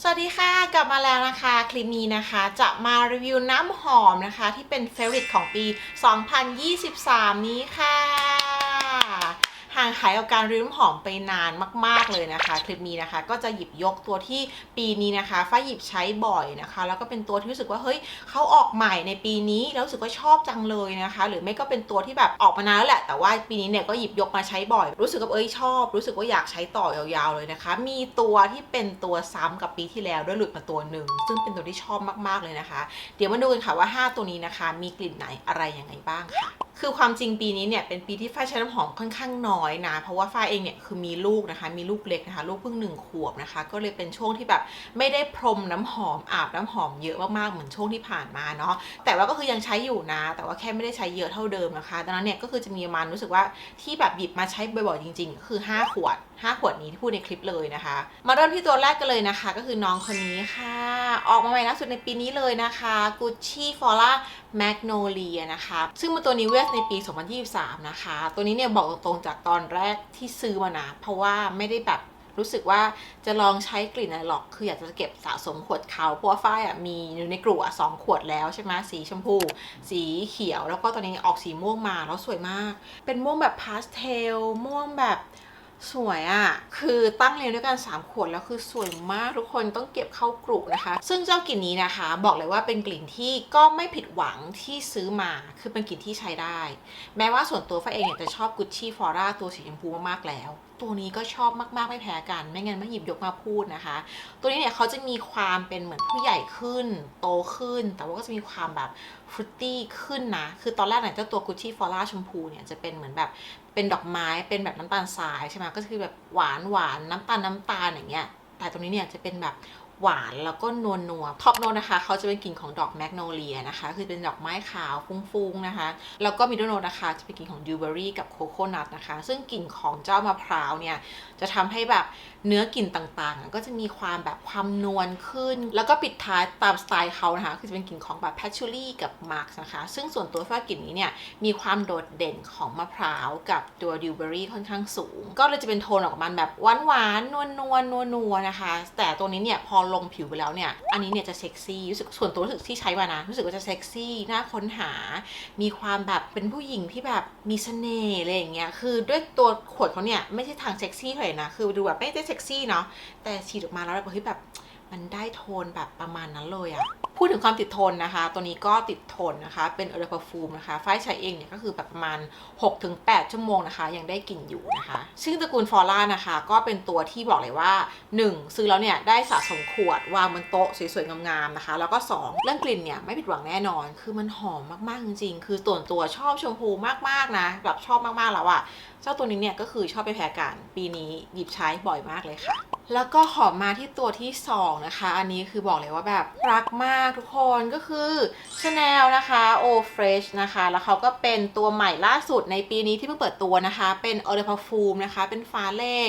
สวัสดีค่ะ กลับมาแล้วนะคะ คลิปนี้นะคะจะมารีวิวน้ำหอมนะคะ ที่เป็นเฟรนด์ของปี 2023 นี้ค่ะ ห่างหายกับการรีวิวน้ำหอมไปนานมาก ๆเลยนะคะ คลิปนี้นะคะ ก็จะหยิบยกตัวที่ปีนี้นะคะฝ้ายหยิบใช้บ่อยนะคะ แล้วก็เป็นตัวที่รู้สึกว่าเฮ้ยเขาออกใหม่ในปีนี้แล้วรู้สึกว่าชอบจังเลยนะคะ หรือไม่ก็เป็นตัวที่แบบออกมานานแล้วแหละ แต่ว่าปีนี้เนี่ยก็หยิบยกมาใช้บ่อย รู้สึกว่าเอ้ยชอบ รู้สึกว่าอยากใช้ต่อยาวๆเลยนะคะ มีตัวที่เป็นตัวซ้ำกับปีที่แล้วด้วยหลุดมาตัวหนึ่งซึ่งเป็นตัวที่ชอบมากๆเลยนะคะ เดี๋ยวมาดูกันค่ะว่า 5 ตัวนี้นะคะ มีกลิ่นไหนอะไรยังไงบ้างค่ะ คือความจริงปีนี้เนี่ยเป็นปีที่ฝ้ายใช้น้ำหอมค่อนข้างน้อยนะ เพราะว่าฝ้ายเองเนี่ยคือมีลูกนะคะ มีลูกเล็กนะคะ ลูกเพิ่งหนึ่งขวบนะคะ ก็เลยเป็นช่วงที่แบบไม่ได้พรมน้ำหอมอาบน้ำหอมเยอะมากๆเหมือนช่วงที่ผ่านมาเนาะ แต่ว่าก็คือยังใช้อยู่นะ แต่ว่าแค่ไม่ได้ใช้เยอะเท่าเดิมนะคะ ดังนั้นเนี่ยก็คือจะมีประมาณรู้สึกว่าที่แบบหยิบมาใช้บ่อยๆจริง ๆ คือ 5 ขวด 5 ขวดนี้ที่พูดในคลิปเลยนะคะ มาเริ่มที่ตัวแรกกันเลยนะคะ ก็คือน้องคนนี้ค่ะ ออกมาใหม่ล่าสุดในปีนี้เลยนะคะ Gucci Flora Magnolia นะคะ ซึ่งมันตัวนี้เวสในปี 2023 นะคะ ตัวนี้เนี่ยบอกตรงๆจากตอนแรกที่ซื้อมานะ เพราะว่าไม่ได้แบบรู้สึกว่าจะลองใช้กลิ่นอะไรหรอกคืออยากจะเก็บสะสมขวดเขาเพราะว่าฝ้ายอะมีอยู่ในกลุ่มสองขวดแล้วใช่ไหมสีชมพู สีเขียวแล้วก็ตอนนี้ออกสีม่วงมาแล้วสวยมาก เป็นม่วงแบบพาสเทลม่วงแบบ สวยอะ่ะ คือตั้งเรียงด้วยกัน 3 ขวดแล้วคือสวยมากทุกคนต้องเก็บเข้ากลุ่นะคะ ซึ่งเจ้ากลิ่นนี้นะคะ บอกเลยว่าเป็นกลิ่นที่ก็ไม่ผิดหวังที่ซื้อมา คือเป็นกลิ่นที่ใช้ได้ แม้ว่าส่วนตัวฟ้าเองเนี่ยจะชอบกุชชี่ฟอร่าตัวสีชมพูมากๆแล้ว ตัวนี้ก็ชอบมากๆไม่แพ้กัน ไม่งั้นไม่หยิบยกมาพูดนะคะ ตัวนี้เนี่ยเขาจะมีความเป็นเหมือนผู้ใหญ่ขึ้น โตขึ้น แต่ว่าก็จะมีความแบบฟรุตตี้ขึ้นนะ คือตอนแรกเนี่ยเจ้าตัว Gucci Flora ชมพูเนี่ยจะเป็นเหมือนแบบเป็นดอกไม้เป็นแบบน้ำตาลทรายใช่ไหมก็คือแบบหวานหวานน้ำตาลน้ำตาลอย่างเงี้ยแต่ตรงนี้เนี่ยจะเป็นแบบ หวานแล้วก็นวลนัวท็อปโนนะคะเขาจะเป็นกลิ่นของดอกแมกโนเลียนะคะ คือเป็นดอกไม้ขาวฟุ้งๆนะคะ แล้วก็มิดโนนะคะจะเป็นกลิ่นของดิวเบอรี่กับโคโคนัทนะคะ ซึ่งกลิ่นของเจ้ามะพร้าวเนี่ยจะทำให้แบบเนื้อกลิ่นต่างๆ ก็จะมีความแบบความนวลขึ้น แล้วก็ปิดท้ายตามสไตล์เขานะคะคือจะเป็นกลิ่นของแบบแพชชูรี่กับมาร์กนะคะ ซึ่งส่วนตัวฟ้ากลิ่นนี้เนี่ยมีความโดดเด่นของมะพร้าวกับตัวดิวเบอรี่ค่อนข้างสูง ก็เลยจะเป็นโทนออกมาแบบหวานหวานนวลนวลนัวนัวๆนะคะ แต่ตัวนี้เนี่ยพอลลงผิวไปแล้วเนี่ย อันนี้เนี่ยจะเซ็กซี่รู้สึกส่วนตัวรู้สึกที่ใช้มานะ รู้สึกว่าจะเซ็กซี่น่าค้นหา มีความแบบเป็นผู้หญิงที่แบบมีเสน่ห์อะไรอย่างเงี้ยคือด้วยตัวขวดเขาเนี่ยไม่ใช่ทางเซ็กซี่เลยนะ คือดูแบบไม่ได้เซ็กซี่เนาะแต่ฉีดออกมาแล้วแบบเฮ้ยแบบมันได้โทนแบบประมาณนั้นเลยอะ พูดถึงความติดทนนะคะ ตัวนี้ก็ติดทนนะคะ เป็นเออร์พฟูมนะคะฝ้ายใช้เองเนี่ยก็คือแบบประมาณ 6-8 ชั่วโมงนะคะ ยังได้กลิ่นอยู่นะคะซึ่งตระกูลฟอร่านะคะ ก็เป็นตัวที่บอกเลยว่า 1 ซื้อแล้วเนี่ยได้สะสมขวดวางบนโต๊ะสวยๆ งามๆนะคะ แล้วก็ 2 เรื่องกลิ่นเนี่ยไม่ผิดหวังแน่นอน คือมันหอมมากๆจริงๆ คือส่วนตัวชอบชมพูมากๆนะแบบชอบมากๆแล้วอะ เจ้าตัวนี้เนี่ยก็คือชอบไปแพ้กันปีนี้หยิบใช้บ่อยมากเลยค่ะ แล้วก็ขอมมาที่ตัวที่ 2 นะคะ อันนี้คือบอกเลยว่าแบบรักมากทุกคนก็คือ Chanel นะคะ O Fresh นะคะ แล้วเขาก็เป็นตัวใหม่ล่าสุดในปีนี้ที่เพิ่งเปิดตัวนะคะ เป็น Eau de Parfum นะคะ เป็นฟ้าเลข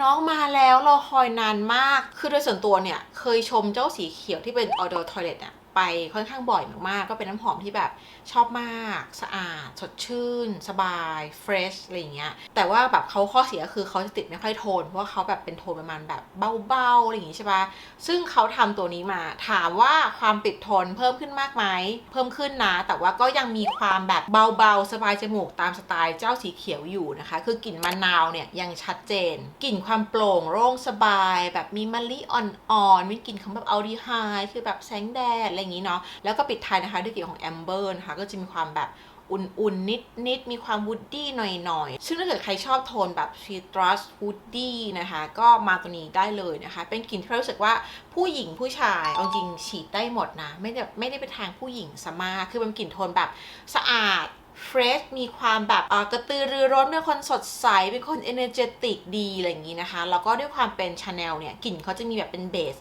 น้องมาแล้วรอคอยนานมาก คือโดยส่วนตัวเนี่ยเคยชมเจ้าสีเขียวที่เป็น Eau de Toilette เนี่ย ไปค่อนข้างบ่อยมากๆ ก็เป็นน้ำหอมที่แบบชอบมาก สะอาด สดชื่น สบายเฟรชอะไรอย่างเงี้ย แต่ว่าแบบเขาข้อเสียคือเขาจะติดไม่ค่อยโทน เพราะว่าเขาแบบเป็นโทนประมาณแบบเบาๆอะไรอย่างงี้ใช่ปะซึ่งเขาทำตัวนี้มาถามว่าความติดทนเพิ่มขึ้นมากไหมเพิ่มขึ้นนะ แต่ว่าก็ยังมีความแบบเบาๆ สบายจมูกตามสไตล์เจ้าสีเขียวอยู่นะคะ คือกลิ่นมะนาวเนี่ยยังชัดเจน กลิ่นความโปร่งโล่งสบาย แบบมีมะลิอ่อนๆมีกลิ่นของแบบอัลดีไฮด์คือแบบแสงแดดอะไรอย่างงี้เนาะแล้วก็ปิดท้ายนะคะด้วยกลิ่นของแอมเบอร์นะคะก็จะมีความแบบอุ่นๆ นิดๆ มีความวูดดี้หน่อยๆ ซึ่งถ้าเกิดใครชอบโทนแบบซีตรัสวูดดี้นะคะ ก็มาตัวนี้ได้เลยนะคะ เป็นกลิ่นที่รู้สึกว่าผู้หญิงผู้ชาย เอาจริงฉีดได้หมดนะ ไม่ได้ไม่ได้ไปทางผู้หญิงสมาคือเป็นกลิ่นโทนแบบสะอาดเฟรชมีความแบบกระตือรือร้นเป็นคนสดใส เป็นคนเอเนอร์เจติกดีอะไรอย่างนี้นะคะ แล้วก็ด้วยความเป็นชาแนลเนี่ยกลิ่นเขาจะมีแบบเป็นเบส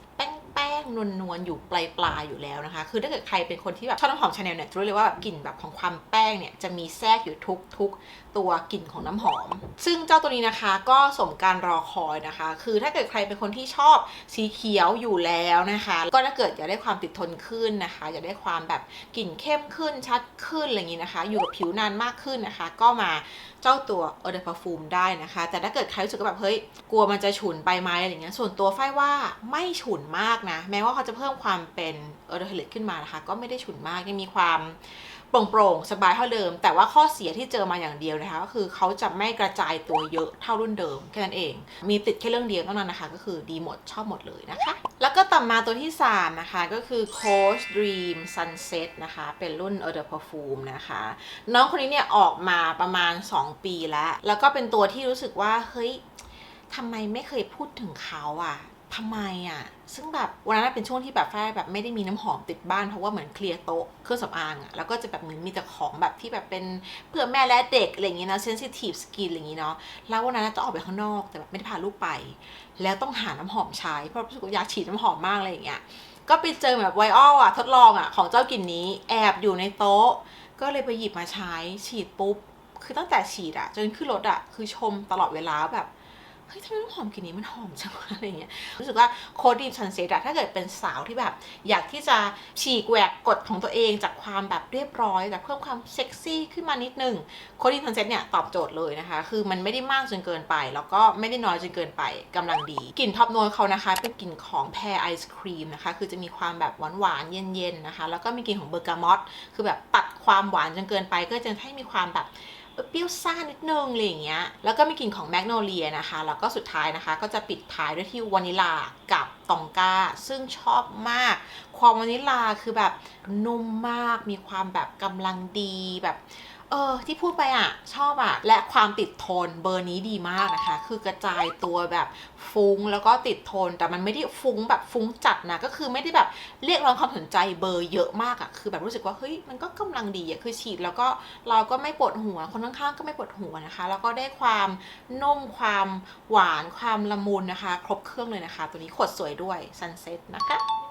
ป้ป้งนวลๆอยู่ปลายๆอยู่แล้วนะคะ คือถ้าเกิดใครเป็นคนที่แบบชอบน้ำหอมชาแนลเนี่ยจะรู้เลยว่าแบบกลิ่นแบบของความแป้งเนี่ยจะมีแทรกอยู่ทุกทุกตัวกลิ่นของน้ำหอม ซึ่งเจ้าตัวนี้นะคะก็สมการรอคอยนะคะ คือถ้าเกิดใครเป็นคนที่ชอบสีเขียวอยู่แล้วนะคะ ก็ถ้าเกิดอยากได้ความติดทนขึ้นนะคะ อยากได้ความแบบกลิ่นเข้มขึ้นชัดขึ้นอะไรอย่างนี้นะคะ อยู่กับผิวนานมากขึ้นนะคะ ก็มาเจ้าตัว Eau de Parfum ได้นะคะ แต่ถ้าเกิดใครรู้สึกว่าแบบเฮ้ยกลัวมันจะฉุนไปไหมอะไรเงี้ยส่วนตัวฝ้ายว่าไม่ฉุนมากนะแม้ว่าเขาจะเพิ่มความเป็น Eau de Toilette ขึ้นมานะคะ ก็ไม่ได้ฉุนมากยังมีความโปร่งๆสบายเท่าเดิม แต่ว่าข้อเสียที่เจอมาอย่างเดียวนะคะก็คือเขาจะไม่กระจายตัวเยอะเท่ารุ่นเดิมแค่นั้นเอง มีติดแค่เรื่องเดียวเท่านั้นนะคะ ก็คือดีหมดชอบหมดเลยนะคะ แล้วก็ต่อมาตัวที่ 3 นะคะ ก็คือ Coach Dream Sunset นะคะ เป็นรุ่น Eau de Parfum นะคะ น้องคนนี้เนี่ยออกมาประมาณ 2 ปีแล้ว แล้วก็เป็นตัวที่รู้สึกว่าเฮ้ย ทำไมไม่เคยพูดถึงเขาอะทำไมอะ ซึ่งแบบวันนั้นเป็นช่วงที่แบบฝ้ายแบบไม่ได้มีน้ำหอมติดบ้านเพราะว่าเหมือนเคลียร์โต๊ะเครื่องสำอางอะแล้วก็จะแบบเหมือนมีแต่ของแบบที่แบบเป็นเพื่อแม่และเด็กอะไรอย่างเงี้ยนะเซนซิทีฟสกินอะไรอย่างงี้เนาะแล้ววันนั้นจะออกไปข้างนอกแต่แบบไม่ได้พาลูกไป แล้วต้องหาน้ำหอมใช้เพราะรู้สึกว่าอยากฉีดน้ำหอมมากอะไรอย่างเงี้ยก็ไปเจอแบบไวอัลอะทดลองอะของเจ้ากลิ่นนี้แอบอยู่ในโต๊ะ ก็เลยไปหยิบมาใช้ฉีดปุ๊บคือตั้งแต่ฉีดอะจนขึ้นรถอะคือชมตลอดเวลาแบบ เฮ้ยทำไมน้ำหอมกลิ่นนี้มันหอมจังวะอะไรเงี้ยรู้สึกว่าโคดีมซันเซ็ตอะถ้าเกิดเป็นสาวที่แบบ อยากที่จะฉีกแหวกกฎของตัวเองจากความแบบเรียบร้อยแต่เพิ่มความเซ็กซี่ขึ้นมานิดนึงโคดีมซันเซ็ตเนี่ยตอบโจทย์เลยนะคะ คือมันไม่ได้มากจนเกินไป แล้วก็ไม่ได้น้อยจนเกินไปกำลังดีกลิ่นท็อปโนตเขานะคะ เป็นกลิ่นของแพรไอศครีมนะคะ คือจะมีความแบบหวานๆเย็นๆนะคะ แล้วก็มีกลิ่นของเบอร์กามอตคือแบบตัดความหวานจนเกินไป ก็จะให้มีความแบบ เปรี้ยวซ่านิดนึงอะไรอย่างเงี้ย แล้วก็มีกลิ่นของแมกโนเลียนะคะ แล้วก็สุดท้ายนะคะ ก็จะปิดท้ายด้วยที่วานิลากับตองกาซึ่งชอบมาก ความวานิลาคือแบบนุ่มมาก มีความแบบกำลังดีแบบ เออที่พูดไปอะ ชอบอะ และความติดโทนเบอร์นี้ดีมากนะคะ คือกระจายตัวแบบฟุ้งแล้วก็ติดโทน แต่มันไม่ได้ฟุ้งแบบฟุ้งจัดนะ ก็คือไม่ได้แบบเรียกร้องความสนใจเบอร์เยอะมากอะ คือแบบรู้สึกว่าเฮ้ยมันก็กำลังดีอะ คือฉีดแล้วก็เราก็ไม่ปวดหัว คนข้างๆก็ไม่ปวดหัวนะคะ แล้วก็ได้ความนุ่มความหวานความละมุนนะคะ ครบเครื่องเลยนะคะ ตัวนี้ขวดสวยด้วย Sunset นะคะ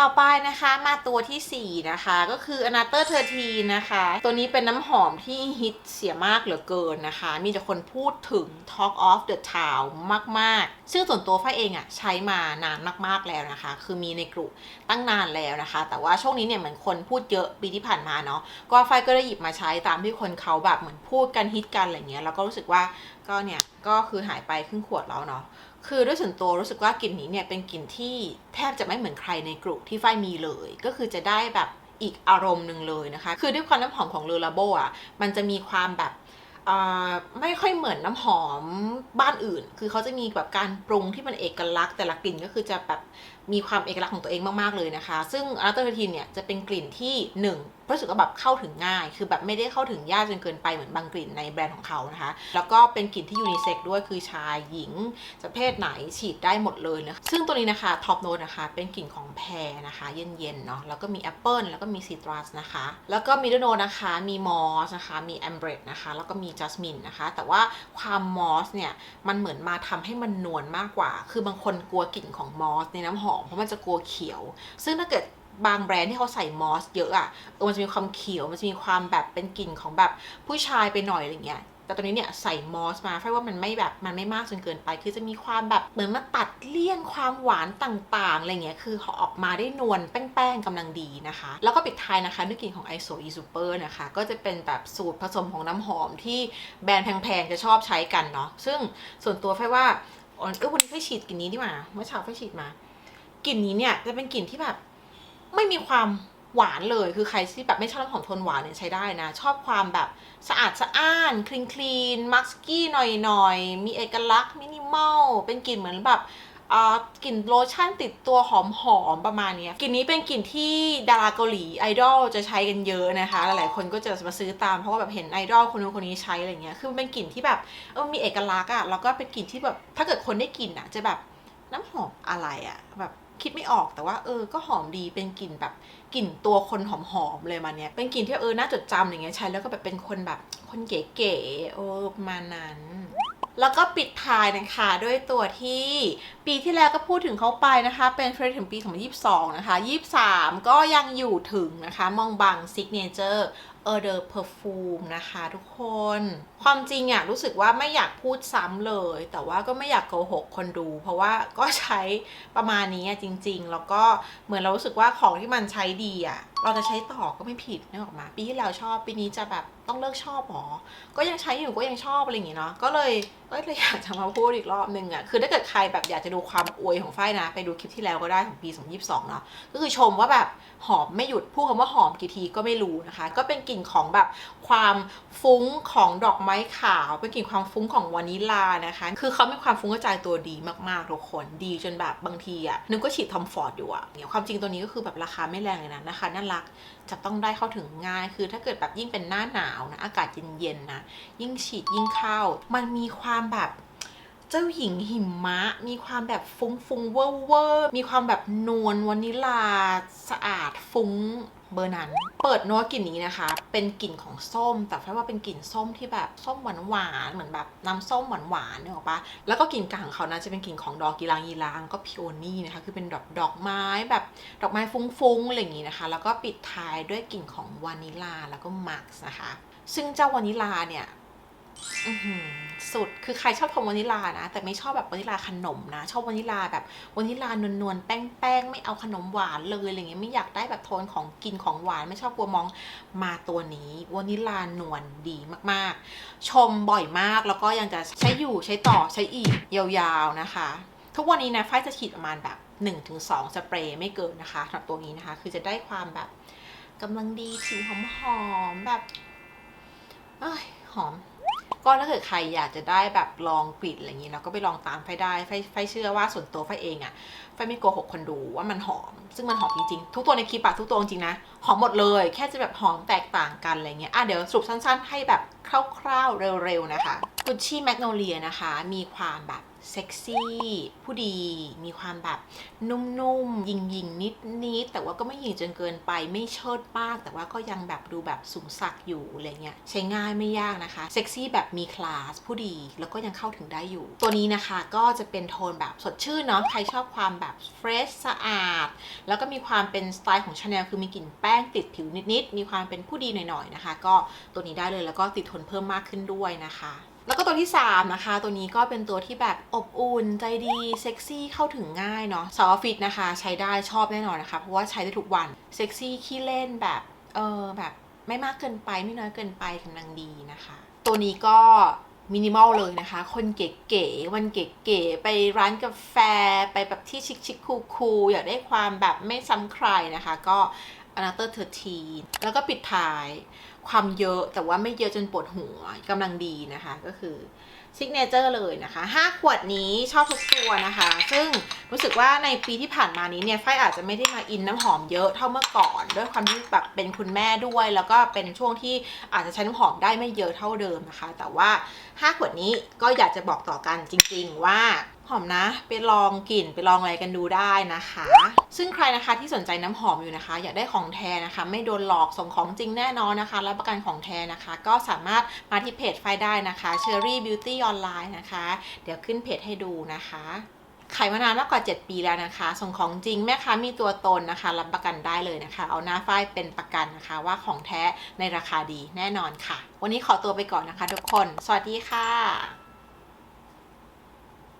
ต่อไปนะคะมาตัวทีสี่4 นะคะ ก็คือ Another 13นะคะ ตัวนี้เป็นน้ำหอมที่ฮิตเสียมากเหลือเกินนะคะ มีแต่คนพูดถึง Talk of the Town มาก ๆ ซึ่งส่วนตัวฝ้ายเองอะใช้มานานมากๆแล้วนะคะ คือมีในกลุ่มตั้งนานแล้วนะคะ แต่ว่าช่วงนี้เนี่ยเหมือนคนพูดเยอะปีที่ผ่านมาเนาะก็ฝ้ายก็ได้หยิบมาใช้ตามที่คนเขาแบบเหมือนพูดกันฮิตกันอะไรเงี้ยแล้วก็รู้สึกว่าก็เนี่ยก็คือหายไปครึ่งขวดแล้วเนาะ คือด้วยส่วนตัวรู้สึกว่ากลิ่นนี้เนี่ยเป็นกลิ่นที่แทบจะไม่เหมือนใครในกลุ่มที่ฝ้ายมีเลย ก็คือจะได้แบบอีกอารมณ์หนึ่งเลยนะคะ คือด้วยความน้ำหอมของเลอลาโบอะ มันจะมีความแบบไม่ค่อยเหมือนน้ำหอมบ้านอื่น คือเขาจะมีแบบการปรุงที่มันเอกลักษณ์ แต่ละกลิ่นก็คือจะแบบ มีความเอกลักษณ์ของตัวเองมาก ๆ เลยนะคะ ซึ่งอัลเตอร์ทีนเนี่ยจะเป็นกลิ่นที่หนึ่งรู้สึกว่าแบบเข้าถึงง่าย คือแบบไม่ได้เข้าถึงยากจนเกินไปเหมือนบางกลิ่นในแบรนด์ของเขานะคะ แล้วก็เป็นกลิ่นที่ยูนิเซ็กด้วยคือชายหญิงจะเพศไหนฉีดได้หมดเลยนะะซึ่งตัวนี้นะคะท็อปโน e นะคะ เป็นกลิ่นของแพรนะคะ เย็นๆเนาะแล้วก็มีแอปเปิลแล้วก็มีซีตรัสนะคะ แล้วก็มีดโนนะคะมีมอสนะคะมีแอมเบรดนะคะ แล้วก็มีจัสมินนะคะ แต่ว่าความมอสเนี่ยมันเหมือนมาทำให้มันนวลมากกว่า คือบางคนกลัวกลิ่นของมอสในน้ำหอมเพราะมันจะกลัวเขียว ซึ่งถ้าเกิดบางแบรนด์ที่เขาใส่มอสเยอะอะเออมันจะมีความเขียว มันจะมีความแบบเป็นกลิ่นของแบบผู้ชายไปหน่อยอะไรเงี้ย แต่ตอนนี้เนี่ยใส่มอสมาเพราะว่ามันไม่แบบมันไม่มากจนเกินไป คือจะมีความแบบเหมือนมาตัดเลี่ยนความหวานต่างๆอะไรเงี้ย คือเขาออกมาได้นวลแป้งๆกำลังดีนะคะ แล้วก็ปิดท้ายนะคะด้วยกลิ่นของ ISO e Super นะคะ ก็จะเป็นแบบสูตรผสมของน้ำหอมที่แบรนด์แพงๆจะชอบใช้กันเนาะ ซึ่งส่วนตัวไฟว่าอ๋อเออวันนี้ไฟฉีดกลิ่นนี้ดีกว่า เมื่อเช้าไฟฉีดมา กลิ่นนี้เนี่ยจะเป็นกลิ่นที่แบบ ไม่มีความหวานเลย คือใครที่แบบไม่ชอบน้ำหอมโทนหวานเนี่ยใช้ได้นะ ชอบความแบบสะอาดสะอ้าน คลีนคลีนมัสกี้หน่อยๆมีเอกลักษณ์มินิมอล เป็นกลิ่นเหมือนแบบอ่ากลิ่นโลชั่นติดตัวหอมๆประมาณนี้กลิ่นนี้เป็นกลิ่นที่ดาราเกาหลีไอดอลจะใช้กันเยอะนะคะ หลายๆคนก็จะมาซื้อตามเพราะว่าแบบเห็นไอดอลคนนู้นคนนี้ใช้อะไรเงี้ยคือมันเป็นกลิ่นที่แบบเออมีเอกลักษณ์อะแล้วก็เป็นกลิ่นที่แบบถ้าเกิดคนได้กลิ่นอะจะแบบน้ำหอมอะไรอะแบบ คิดไม่ออกแต่ว่าเออก็หอมดีเป็นกลิ่นแบบกลิ่นตัวคนหอมๆเลยมาเนี้ยเป็นกลิ่นที่เออน่าจดจำอย่างเงี้ยใช้แล้วก็แบบเป็นคนแบบคนเก๋ๆเออประมาณนั้น แล้วก็ปิดท้ายนะคะด้วยตัวที่ปีที่แล้วก็พูดถึงเขาไปนะคะ เป็นเฟรนถึงปี 2022 นะคะ 23 ก็ยังอยู่ถึงนะคะ มองบังซิกเนเจอร์ ออเดอร์เพอร์ฟูมนะคะทุกคน ความจริงอะรู้สึกว่าไม่อยากพูดซ้ำเลย แต่ว่าก็ไม่อยากโกหกคนดู เพราะว่าก็ใช้ประมาณนี้อะจริง ๆ แล้วก็เหมือนเรารู้สึกว่าของที่มันใช้ดีอะเราจะใช้ต่อก็ไม่ผิดนึกออกมาปีที่แล้วชอบปีนี้จะแบบต้องเลิกชอบหรอ ก็ยังใช้อยู่ก็ยังชอบอะไรอย่างงี้เนาะก็เลยก็เลยอยากจะมาพูดอีกรอบนึงอะ่ะคือถ้าเกิดใครแบบอยากจะดูความอวยของฝ้ายนะ ไปดูคลิปที่แล้วก็ได้ของปี 2022เนาะก็คือชมว่าแบบหอมไม่หยุดพูดคำว่าหอมกี่ทีก็ไม่รู้นะคะ ก็เป็นกลิ่นของแบบความฟุ้งของดอกไม้ขาว เป็นกลิ่นความฟุ้งของวานิลลานะคะ คือเขามีความฟุ้งกระจายตัวดีมากๆทุกคนดีจนแบบบางทีอะ่ะนึกก็ฉีดทอมฟอร์ดอยู่อะ่ะเนี่ยความจริงตัวนี้ก็คือแบบราคาไม่แรงเลยนะนะคะน่ารักจะต้องได้เข้าถึงง่าย คือถ้าเกิดแบบยิ่งเป็นหน้าหนาวนะอากาศเย็นๆนะยิ่งฉีดยิ่งเข้า มันมีความแบบเจ้าหญิงหิมะ มีความแบบฟุ้งฟุ้งเวอร์เวอร์มีความแบบนวลวานิลา สะอาดฟุ้ง เบอร์นั้น เปิดนัวกลิ่นนี้นะคะ เป็นกลิ่นของส้ม แต่แค่ว่าเป็นกลิ่นส้มที่แบบส้มหวานหวานเหมือนแบบน้ำส้มหวานหวานๆนึกออกปะแล้วก็กลิ่นกลางของเขานะจะเป็นกลิ่นของดอกกีลางยีรางก็พิโอนี่นะคะ คือเป็นดอกดอกไม้แบบดอกไม้ฟุ้งๆอะไรอย่างงี้นะคะ แล้วก็ปิดท้ายด้วยกลิ่นของวานิลาแล้วก็มาร์กนะคะ ซึ่งเจ้าวานิลาเนี่ย อือหือ สุด คือใครชอบทำวานิลานะ แต่ไม่ชอบแบบวานิลาขนมนะ ชอบวานิลาแบบวานิลานวลๆ แป้งๆ ไม่เอาขนมหวานเลยอะไรเงี้ย ไม่อยากได้แบบโทนของกินของหวาน ไม่ชอบกลัวมอง มาตัวนี้วานิลานวลดีมากๆ ชมบ่อยมาก แล้วก็ยังจะใช้อยู่ใช้ต่อใช้อีกยาวๆนะคะ ทุกวันนี้นะฝ้ายจะฉีดประมาณแบบ 1-2 สเปรย์ไม่เกินนะคะสำหรับตัวนี้นะคะ คือจะได้ความแบบกำลังดีผิวหอมๆแบบ เอ้ย หอม ก็ถ้าเกิดใครอยากจะได้แบบลองกลิ่นอะไรอย่างนี้เราก็ไปลองตามไฟได้ไฟไฟเชื่อว่าส่วนตัวไฟเองอะ่ะไฟไม่โกหกคนดูว่ามันหอม ซึ่งมันหอมจริงๆ ทุกตัวในคลิปอะทุกตัวจริงนะ หอมหมดเลย แค่จะแบบหอมแตกต่างกันอะไรเงี้ยอะเดี๋ยวสรุปสั้นๆ ให้แบบคร่าวๆเร็วๆนะคะกุชชี่แมกโนเลียนะคะ มีความแบบ เซ็กซี่ ผู้ดีมีความแบบนุ่มๆ ยิงๆ นิดๆ แต่ว่าก็ไม่ยิงจนเกินไปไม่เชิดมาก แต่ว่าก็ยังแบบดูแบบสูงสักอยู่อะไรเงี้ยใช้ง่ายไม่ยากนะคะเซ็กซี่แบบมีคลาสผู้ดีแล้วก็ยังเข้าถึงได้อยู่ ตัวนี้นะคะก็จะเป็นโทนแบบสดชื่นเนาะใครชอบความแบบเฟรชสะอาด แล้วก็มีความเป็นสไตล์ของชาแนลคือมีกลิ่นแป้งติดผิวนิดๆ มีความเป็นผู้ดีหน่อยๆนะคะ ก็ตัวนี้ได้เลยแล้วก็ติดทนเพิ่มมากขึ้นด้วยนะคะ แล้วก็ตัวที่ 3 นะคะ ตัวนี้ก็เป็นตัวที่แบบอบอุ่นใจดี เซ็กซี่เข้าถึงง่ายเนาะสาวออฟฟิศนะคะ ใช้ได้ชอบแน่นอนนะคะ เพราะว่าใช้ได้ทุกวัน เซ็กซี่ขี้เล่นแบบ เออแบบไม่มากเกินไปไม่น้อยเกินไปกำลังดีนะคะ ตัวนี้ก็มินิมอลเลยนะคะ คนเก๋ๆ วันเก๋ๆ ไปร้านกาแฟ ไปแบบที่ชิคๆคูลๆ อยากได้ความแบบไม่ซ้ำใครนะคะ ก็ Another 13 แล้วก็ปิดท้าย ความเยอะแต่ว่าไม่เยอะจนปวดหัวกำลังดีนะคะก็คือซิกเนเจอร์เลยนะคะ 5 ขวดนี้ชอบทุกตัวนะคะ ซึ่งรู้สึกว่าในปีที่ผ่านมานี้เนี่ยฝ้ายอาจจะไม่ได้มาอินน้ำหอมเยอะเท่าเมื่อก่อน ด้วยความที่แบบเป็นคุณแม่ด้วย แล้วก็เป็นช่วงที่อาจจะใช้น้ำหอมได้ไม่เยอะเท่าเดิมนะคะ แต่ว่า 5 ขวดนี้ก็อยากจะบอกต่อกันจริง ๆ ว่า หอมนะ ไปลองกลิ่นไปลองอะไรกันดูได้นะคะ ซึ่งใครนะคะที่สนใจน้ำหอมอยู่นะคะ อยากได้ของแท้นะคะ ไม่โดนหลอกส่งของจริงแน่นอนนะคะรับประกันของแท้นะคะ ก็สามารถมาที่เพจไฟได้นะคะ Cherry Beauty Online นะคะ เดี๋ยวขึ้นเพจให้ดูนะคะขายมานานมากกว่า 7 ปีแล้วนะคะ ส่งของจริงแม่ค้ามีตัวตนนะคะ รับประกันได้เลยนะคะ เอาหน้าฝ้ายเป็นประกันนะคะ ว่าของแท้ในราคาดีแน่นอนค่ะ วันนี้ขอตัวไปก่อนนะคะทุกคน สวัสดีค่ะ